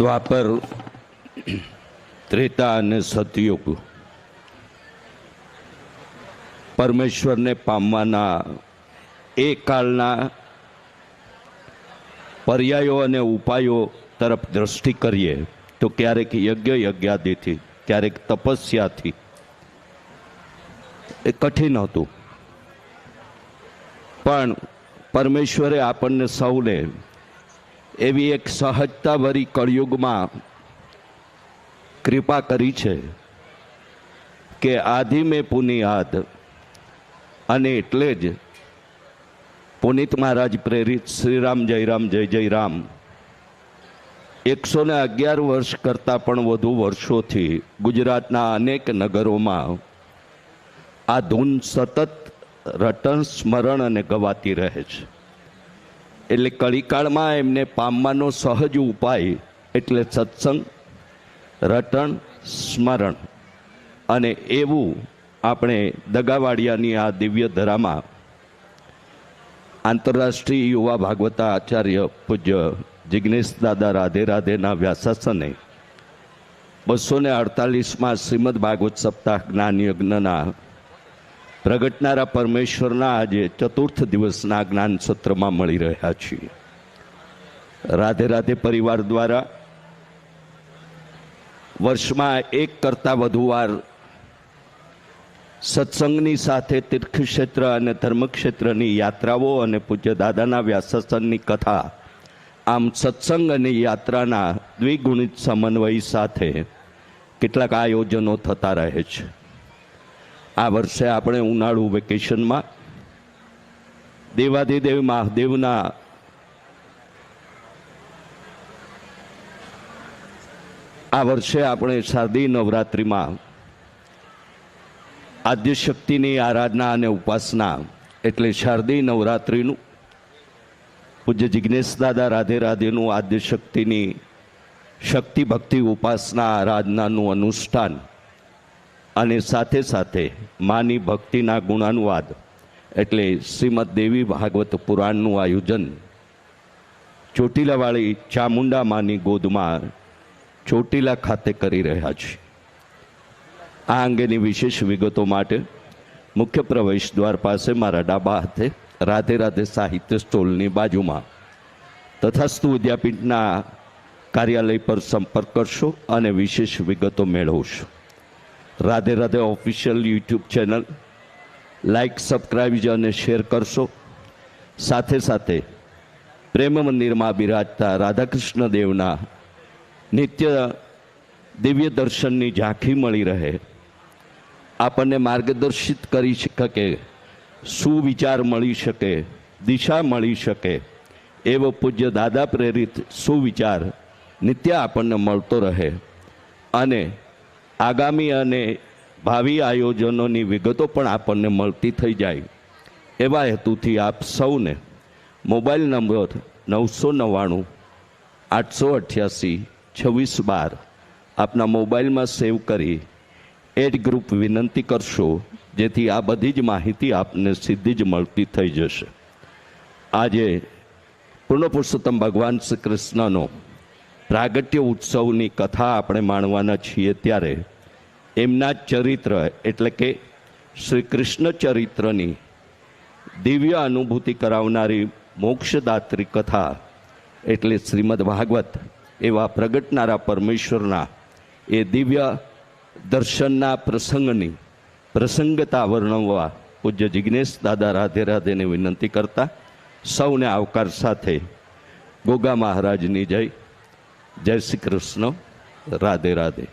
દ્વાપર ત્રેતા અને સતયુગ પરમેશ્વરને પામવાના એ કાળના પર્યાયો અને ઉપાયો તરફ દ્રષ્ટિ કરીએ, તો ક્યારેક યજ્ઞ યજ્ઞાદિથી, ક્યારેક તપસ્યાથી. એ કઠિન હતું. પણ પરમેશ્વરે આપણને સૌને એવી એક સહજતાભરી કળયુગમાં કૃપા કરી છે કે આધિ મેં પુનિયાદ અને એટલે જ પુનિત મહારાજ પ્રેરિત શ્રીરામ જયરામ જય જયરામ એકસો ને અગિયાર વર્ષ કરતાં પણ વધુ વર્ષોથી ગુજરાતના અનેક નગરોમાં આ ધૂન સતત રટન સ્મરણ અને ગવાતી રહે છે. એટલે કળીકાળમાં એમને પામવાનો સહજ ઉપાય એટલે સત્સંગ, રટણ, સ્મરણ. અને એવું આપણે દગાવાડિયાની આ દિવ્ય ધરામાં આંતરરાષ્ટ્રીય યુવા ભાગવતા આચાર્ય પૂજ્ય જિજ્ઞેશ દાદા રાધે રાધેના વ્યાસાસને બસો ને અડતાલીસમાં શ્રીમદ ભાગવત સપ્તાહ જ્ઞાન યજ્ઞના પ્રગટનારા પરમેશ્વરના આજે ચતુર્થ દિવસના જ્ઞાન સત્રમાં મળી રહ્યા છીએ. રાધે રાધે પરિવાર દ્વારા વર્ષમાં એક કરતાં વધુ વાર સત્સંગની સાથે તીર્થક્ષેત્ર અને ધર્મક્ષેત્રની યાત્રાઓ અને પૂજ્ય દાદાના વ્યાસસનની કથા, આમ સત્સંગ અને યાત્રાના દ્વિગુણિત સમન્વય સાથે કેટલાક આયોજનો થતા રહે છે. આ વર્ષે આપણે ઉનાળુ વેકેશનમાં દેવાધિદેવ મહાદેવના આ વર્ષે આપણે શારદી નવરાત્રિમાં આદ્યશક્તિની આરાધના અને ઉપાસના એટલે શારદી નવરાત્રિનું પૂજ્ય જિજ્ઞેશ દાદા રાધે રાધેનું આદ્યશક્તિની શક્તિ ભક્તિ ઉપાસના આરાધનાનું અનુષ્ઠાન અને સાથે સાથે માની ભક્તિના ગુણાનુવાદ એટલે શ્રીમદ દેવી ભાગવત પુરાણનું આયોજન. ચોટીલાવાળી ચામુંડા માની ગોદમાં ચોટીલા ખાતે કરી રહ્યા છે. આ અંગેની વિશેષ વિગતો માટે મુખ્ય પ્રવેશ દ્વાર પાસે મારા ડાબા હાથે રાધે રાધે સાહિત્ય સ્ટોલની બાજુમાં તથાસ્તુ વિદ્યાપીઠના કાર્યાલય પર સંપર્ક કરશો અને વિશેષ વિગતો મેળવશો. Radhe Radhe official YouTube channel like subscribe અને શેર કરશો. સાથે સાથે પ્રેમ મંદિરમાં બિરાજતા રાધાકૃષ્ણ દેવના નિત્ય દિવ્ય દર્શનની ઝાંખી મળી રહે. આપણને માર્ગદર્શિત કરી શકે, સુવિચાર મળી શકે, દિશા મળી શકે, એવો પૂજ્ય દાદા પ્રેરિત સુવિચાર નિત્ય આપણને મળતો રહે. અને આગામી અને ભાવિ આયોજનોની વિગતો પણ આપણને મળતી થઈ જાય. એવા હેતુથી આપ સૌને મોબાઈલ નંબર નવસો નવ્વાણું, આઠસો અઠ્યાસી, છવ્વીસ બાર આપના મોબાઈલમાં સેવ કરી એડ ગ્રુપ વિનંતી કરશો, જેથી આ બધી જ માહિતી આપને સીધી જ મળતી થઈ જશે. આજે પૂર્ણ પુરુષોત્તમ ભગવાન શ્રી કૃષ્ણનો પ્રાગટ્ય ઉત્સવની કથા આપણે માણવાના છીએ ત્યારે એમના ચરિત્ર એટલે કે શ્રી કૃષ્ણ ચરિત્રની દિવ્ય અનુભૂતિ કરાવનારી મોક્ષદાત્રી કથા એટલે શ્રીમદ ભાગવત એવા પ્રગટનારા પરમેશ્વરના એ દિવ્ય દર્શનના પ્રસંગની પ્રસંગતા વર્ણવવા પૂજ્ય જિજ્ઞેશ દાદા રાધે રાધેને વિનંતી કરતા સૌને આવકાર સાથે ગોગા મહારાજની જય. જય શ્રી કૃષ્ણ. રાધે રાધે.